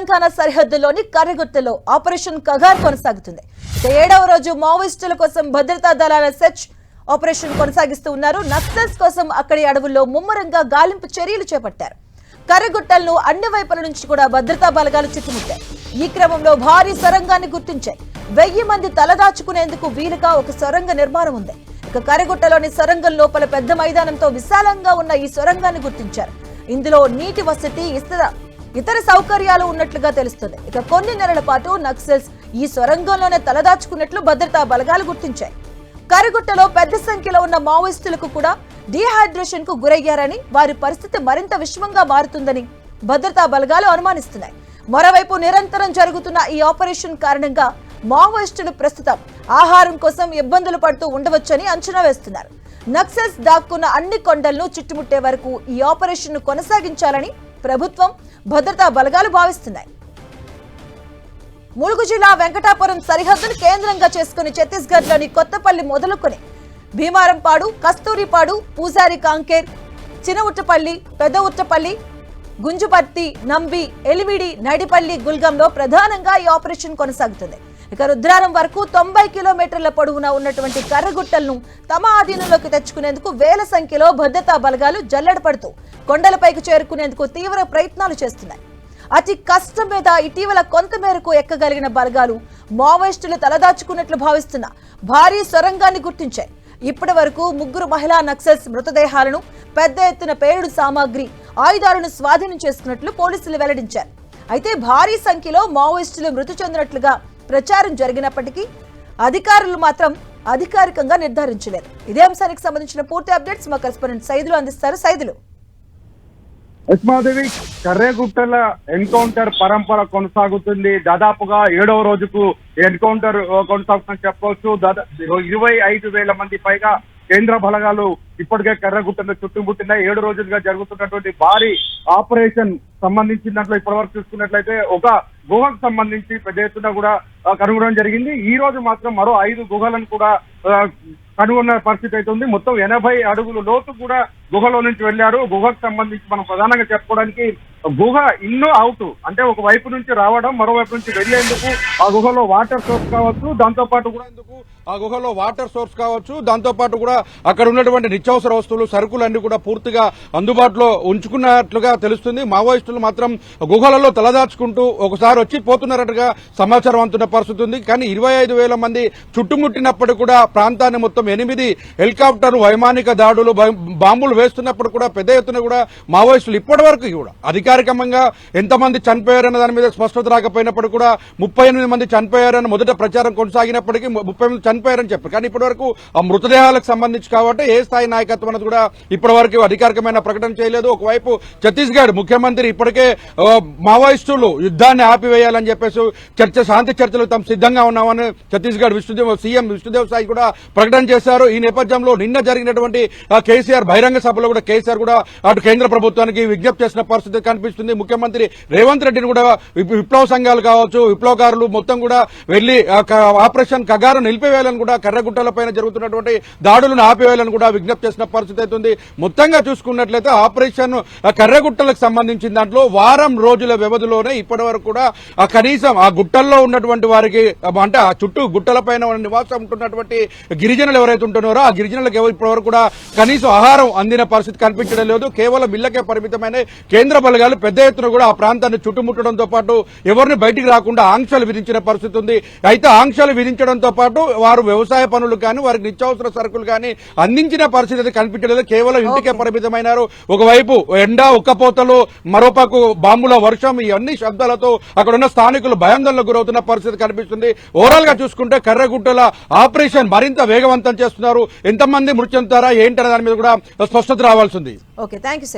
తెలంగాణ సరిహద్దులోని కర్రగుట్టలో ఆపరేషన్ కగార్ కొనసాగుతుంది. ఏడవ రోజు మావోయిస్టుల కోసం భద్రతా దళాల సెర్చ్ ఆపరేషన్ కొనసాగిస్తూ ఉన్నారు. నక్సల్స్ కోసం అక్కడి అడవుల్లో ముమ్మరంగా గాలింపు చర్యలు చేపట్టారు. కర్రగుట్టలను అన్ని వైపుల నుంచి కూడా భద్రతా బలగాలు చుట్టుముట్టాయి ఈ క్రమంలో భారీ సొరంగాన్ని గుర్తించాయి. వెయ్యి మంది తలదాచుకునేందుకు వీలుగా ఒక సొరంగ నిర్మాణం ఉంది. ఇక కర్రగుట్టలోని సొరంగం లోపల పెద్ద మైదానంతో విశాలంగా ఉన్న ఈ సొరంగాన్ని గుర్తించారు. ఇందులో నీటి వసతి ఇతర ఇతర సౌకర్యాలు ఉన్నట్లుగా తెలుస్తుంది. ఇక కొన్ని నెలల పాటు నక్సల్స్ ఈ సొరంగంలోనే తలదాచుకున్నట్లు భద్రతా బలగాలు గుర్తించాయి. కరిగుట్టలో పెద్ద సంఖ్యలో ఉన్న మావోయిస్టులకు కూడా డీహైడ్రేషన్కు గురయ్యారని వారి పరిస్థితి మరింత విషమంగా మారుతుందని భద్రతా బలగాలు అనుమానిస్తున్నాయి. మరోవైపు నిరంతరం జరుగుతున్న ఈ ఆపరేషన్ కారణంగా మావోయిస్టులు ప్రస్తుతం ఆహారం కోసం ఇబ్బందులు పడుతూ ఉండవచ్చని అంచనా వేస్తున్నారు. నక్సల్స్ దాక్కున్న అన్ని కొండలను చుట్టుముట్టే వరకు ఈ ఆపరేషన్ను కొనసాగించాలని ప్రభుత్వం భద్రతా బలగాలు భావిస్తున్నాయి. ములుగు జిల్లా వెంకటాపురం సరిహద్దును కేంద్రంగా చేసుకుని ఛత్తీస్గఢ్లోని కొత్తపల్లి మొదలుకొని భీమారంపాడు కస్తూరిపాడు పూజారి కాంకేర్ చినఉట్టపల్లి పెద్ద ఉట్టపల్లి గుంజుపర్తి నంబి ఎలిమిడి నడిపల్లి గుల్గంలో ప్రధానంగా ఈ ఆపరేషన్ కొనసాగుతుంది. ఇక రుద్రారం వరకు తొంభై కిలోమీటర్ల పొడవున ఉన్నటువంటి కర్రగుట్టలను తమ ఆధీనంలోకి తెచ్చుకునేందుకు వేల సంఖ్యలో భద్రతా బలగాలు జల్లెడపడుతూ కొండలపైకి చేరుకునేందుకు తీవ్ర ప్రయత్నాలు చేస్తున్నాయి. అతి కష్టం మీద ఇటీవల కొంత మేరకు ఎక్కగలిగిన బలగాలు మావోయిస్టులు తలదాచుకున్నట్లు భావిస్తున్న భారీ సొరంగాన్ని గుర్తించాయి. ఇప్పటి వరకు ముగ్గురు మహిళా నక్సల్స్ మృతదేహాలను పెద్ద ఎత్తున పేలుడు సామాగ్రి ఆయుధాలను స్వాధీనం చేసుకున్నట్లు పోలీసులు వెల్లడించారు. అయితే భారీ సంఖ్యలో మావోయిస్టులు మృతి చెందినట్లుగా ప్రచారం జరిగినప్పటికీ అధికారులు మాత్రం అధికారికంగా నిర్ధారించలేదు. ఇదే అంశానికి సంబంధించిన పూర్తి అప్డేట్స్ మా కరెస్పాండెంట్ సైదులు అందిస్తారు. సైదులు. ఉస్మాదేవి కర్రేగుట్టల ఎన్కౌంటర్ పరంపర కొనసాగుతుంది. దాదాపుగా ఏడవ రోజుకు ఎన్కౌంటర్ కొనసాగుతుందని చెప్పవచ్చు. దాదాపు ఇరవై ఐదు వేల మంది పైగా కేంద్ర బలగాలు ఇప్పటికే కర్రగుట్టను చుట్టుముట్టిన ఏడు రోజులుగా జరుగుతున్నటువంటి భారీ ఆపరేషన్ సంబంధించిన దాంట్లో ఇప్పటివరకు చూసుకున్నట్లయితే ఒక గుహకు సంబంధించి పెద్ద ఎత్తున కూడా కనుగొనడం జరిగింది. ఈ రోజు మాత్రం మరో ఐదు గుహలను కూడా కనుగొన్న పరిస్థితి అయితే ఉంది. మొత్తం ఎనభై అడుగులు లోతు కూడా గుహలో నుంచి వెళ్ళారు. గుహకు సంబంధించి మనం ప్రధానంగా చెప్పుకోవడానికి గుహ ఇన్ను అవుట్ అంటే ఒక వైపు నుంచి రావడం మరోవైపు నుంచి వెళ్ళేందుకు ఆ గుహలో వాటర్ సోర్స్ కావచ్చు దాంతో పాటు కూడా ఎందుకు ఆ గుహలో వాటర్ సోర్స్ కావచ్చు దాంతో పాటు కూడా అక్కడ ఉన్నటువంటి నిత్యావసర వస్తువులు సరుకులు అన్ని కూడా పూర్తిగా అందుబాటులో ఉంచుకున్నట్లుగా తెలుస్తుంది. మావోయిస్టులు మాత్రం గుహలలో తలదాచుకుంటూ ఒకసారి వచ్చి పోతున్నారట్టుగా సమాచారం అందుతున్న పరిస్థితి ఉంది. కానీ ఇరవై ఐదు వేల మంది చుట్టుముట్టినప్పుడు కూడా ప్రాంతాన్ని మొత్తం ఎనిమిది హెలికాప్టర్ వైమానిక దాడులు బాంబులు వేస్తున్నప్పుడు కూడా పెద్ద ఎత్తున కూడా మావోయిస్టులు ఇప్పటి వరకు కూడా అధికారికంగా ఎంతమంది చనిపోయారన్న దాని మీద స్పష్టత రాకపోయినప్పుడు కూడా ముప్పై ఎనిమిది మంది చనిపోయారని మొదట ప్రచారం కొనసాగినప్పటికీ ముప్పై మంది చనిపోయారని చెప్పారు. కానీ ఇప్పటి వరకు ఆ మృతదేహాలకు సంబంధించి కాబట్టి ఏ స్థాయి నాయకత్వం అనేది కూడా ఇప్పటి వరకు అధికారికమైన ప్రకటన చేయలేదు. ఒకవైపు ఛత్తీస్గఢ్ ముఖ్యమంత్రి ఇప్పటికే మావోయిస్టులు యుద్ధాన్ని నిలిపివేయాలని చెప్పేసి చర్చ శాంతి చర్చలు తాము సిద్ధంగా ఉన్నామని ఛత్తీస్గఢ్ విష్ణుదేవ్ సీఎం విష్ణుదేవ్ సాయి కూడా ప్రకటన చేశారు. ఈ నేపథ్యంలో నిన్న జరిగినటువంటి కేసీఆర్ బహిరంగ సభలో కూడా కేసీఆర్ కూడా అటు కేంద్ర ప్రభుత్వానికి విజ్ఞప్తి చేసిన పరిస్థితి కనిపిస్తుంది. ముఖ్యమంత్రి రేవంత్ రెడ్డిని కూడా విప్లవ సంఘాలు కావచ్చు విప్లవకారులు మొత్తం కూడా వెళ్ళి ఆపరేషన్ కగారు నిలిపివేయాలని కూడా కర్రగుట్టల పైన జరుగుతున్నటువంటి దాడులను ఆపివేయాలని కూడా విజ్ఞప్తి చేసిన పరిస్థితి అవుతుంది. మొత్తంగా చూసుకున్నట్లయితే ఆపరేషన్ ఆ, కర్రగుట్టలకు సంబంధించిన దాంట్లో వారం రోజుల వ్యవధిలోనే ఇప్పటి వరకు కూడా కనీసం ఆ గుట్టల్లో ఉన్నటువంటి వారికి అంటే ఆ చుట్టూ గుట్టల పైన నివాసం ఉంటున్నటువంటి గిరిజనులు ఎవరైతే ఉంటున్నారో ఆ గిరిజనులకు ఎవరు ఇప్పటి వరకు కూడా కనీసం ఆహారం అందిన పరిస్థితి కనిపించడం లేదు. కేవలం ఇళ్ళకే పరిమితమైన కేంద్ర బలగాలు పెద్ద ఎత్తున కూడా ఆ ప్రాంతాన్ని చుట్టుముట్టడంతో పాటు ఎవరిని బయటికి రాకుండా ఆంక్షలు విధించిన పరిస్థితి ఉంది. అయితే ఆంక్షలు విధించడంతో పాటు వారు వ్యవసాయ పనులు కానీ వారికి నిత్యావసర సరుకులు కానీ అందించిన పరిస్థితి అయితే కనిపించలేదు. కేవలం ఇంటికే పరిమితమైనారు. ఒకవైపు ఎండ ఉక్కపోతలు మరోపకు బాంబుల వర్షం ఈ అన్ని శబ్దాలతో అక్కడ ఉన్న స్థానికులు భయాందోళనకు గురవుతున్న పరిస్థితి కనిపిస్తుంది. ఓవరాల్గా చూసుకుంటే కర్రగుట్టల ఆపరేషన్ మరింత వేగవంతం చేస్తున్నారు. ఎంతమంది మృతి చెందుతారా ఏంటనే దాని మీద కూడా స్పష్టత రావాల్సింది ఓకే థ్యాంక్ యూ